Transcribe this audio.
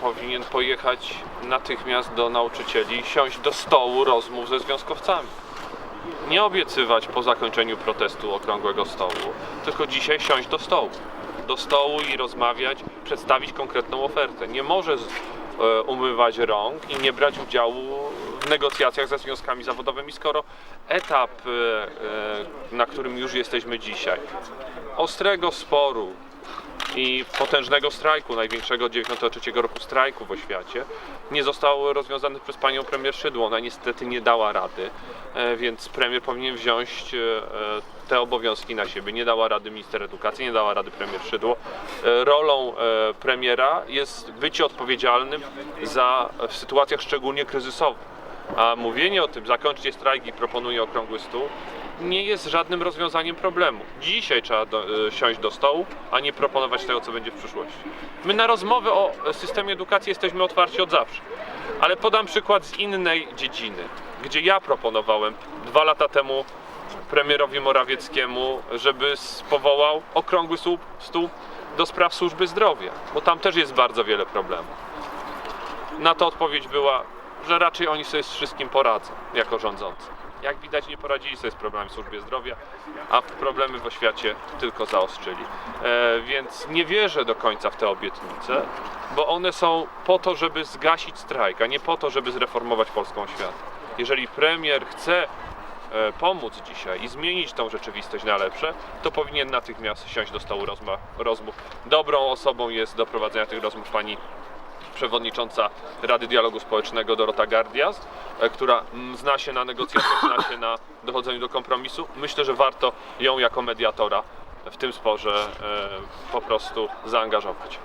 powinien pojechać natychmiast do nauczycieli, siąść do stołu rozmów ze związkowcami. Nie obiecywać po zakończeniu protestu okrągłego stołu, tylko dzisiaj siąść do stołu. Do stołu i rozmawiać, przedstawić konkretną ofertę. Nie może e, umywać rąk i nie brać udziału w negocjacjach ze związkami zawodowymi, skoro etap, e, e, na którym już jesteśmy dzisiaj, ostrego sporu i potężnego strajku, największego 93 roku strajku w oświacie, nie został rozwiązany przez panią premier Szydło. Ona niestety nie dała rady, e, więc premier powinien wziąć e, e, te obowiązki na siebie. Nie dała rady minister edukacji, nie dała rady premier Szydło. Rolą premiera jest bycie odpowiedzialnym za w sytuacjach szczególnie kryzysowych. A mówienie o tym, zakończcie strajk i proponuję okrągły stół, nie jest żadnym rozwiązaniem problemu. Dzisiaj trzeba do, e, siąść do stołu, a nie proponować tego, co będzie w przyszłości. My na rozmowę o systemie edukacji jesteśmy otwarci od zawsze. Ale podam przykład z innej dziedziny, gdzie ja proponowałem dwa lata temu premierowi Morawieckiemu, żeby powołał okrągły stół, stół do spraw służby zdrowia, bo tam też jest bardzo wiele problemów. Na to odpowiedź była, że raczej oni sobie z wszystkim poradzą jako rządzący. Jak widać, nie poradzili sobie z problemami w służbie zdrowia, a problemy w oświacie tylko zaostrzyli. E, więc nie wierzę do końca w te obietnice, bo one są po to, żeby zgasić strajk, a nie po to, żeby zreformować polską oświatę. Jeżeli premier chce e, pomóc dzisiaj i zmienić tą rzeczywistość na lepsze, to powinien natychmiast siąść do stołu rozmów. Dobrą osobą jest do prowadzenia tych rozmów pani przewodnicząca Rady Dialogu Społecznego Dorota Gardias, e, która mm, zna się na negocjacjach, zna się na dochodzeniu do kompromisu. Myślę, że warto ją jako mediatora w tym sporze e, po prostu zaangażować.